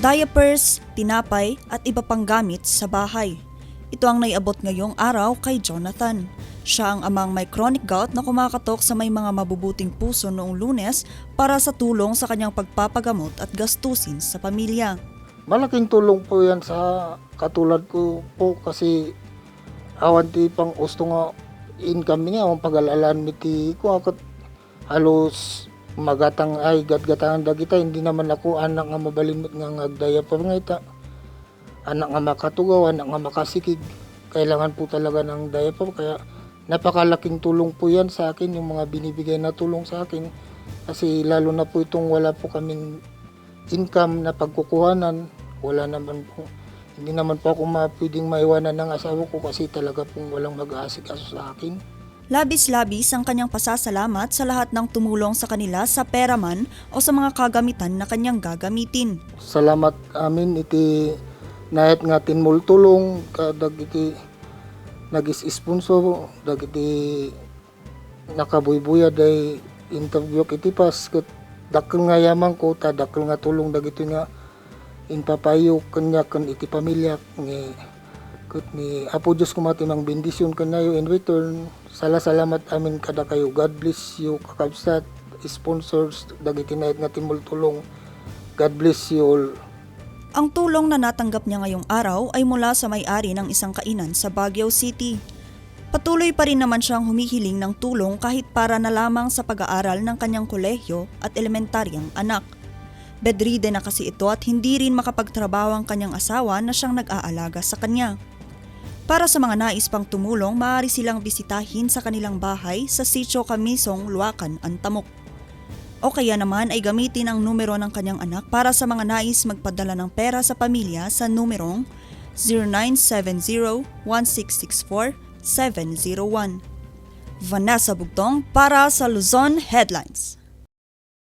diapers, tinapay at iba pang gamit sa bahay. Ito ang naiabot ngayong araw kay Jonathan. Siya ang amang may chronic gout na kumakatok sa may mga mabubuting puso noong lunes para sa tulong sa kanyang pagpapagamot at gastusin sa pamilya. Malaking tulong po yan sa katulad ko po kasi awan ti pang usto nga income niya ang pag-alalaan mi ti ko halos magatang ay gatgatangan dagita. Hindi naman ako anak nga mabalimot nga ngagdaya pa nga ita. Anak nga makatugaw anak nga makasikig. Kailangan po talaga ng diaper kaya napakalaking tulong po yan sa akin yung mga binibigay na tulong sa akin. Kasi lalo na po itong wala po kaming income na pagkukuhanan. Wala naman po. Hindi naman po ako pwedeng maiwanan ng asawa ko kasi talaga pong walang mag-aasikaso sa akin Labis-labis ang kanyang pasasalamat sa lahat ng tumulong sa kanila sa pera man o sa mga kagamitan na kanyang gagamitin. salamat amin iti nahit nga tinmul tulong kadag iti nagis sponsor dag iti nakabuybuya day interview iti pas ket dakkel nga yaman ko ta dakkel nga tulong dagiti nga inpapayo kanya kan iti pamilya ngi ket ni Apo Diyos kumatimang bendisyon kanyayo in return sala salamat amin kada kayo God bless you kakabsat sponsors dagiti nahit nga tinmul tulong God bless you all Ang tulong na natanggap niya ngayong araw ay mula sa may-ari ng isang kainan sa Baguio City. Patuloy pa rin naman siyang humihiling ng tulong kahit para na lamang sa pag-aaral ng kanyang kolehyo at elementaryang anak. Bedridden na kasi ito at hindi rin makapagtrabaho ang kanyang asawa na siyang nag-aalaga sa kanya. Para sa mga nais pang tumulong, maaari silang bisitahin sa kanilang bahay sa Sitio Camisong, Luacan, Antamok. O kaya naman ay gamitin ang numero ng kanyang anak para sa mga nais magpadala ng pera sa pamilya sa numerong 0970-1664-701. Vanessa Bugtong para sa Luzon Headlines.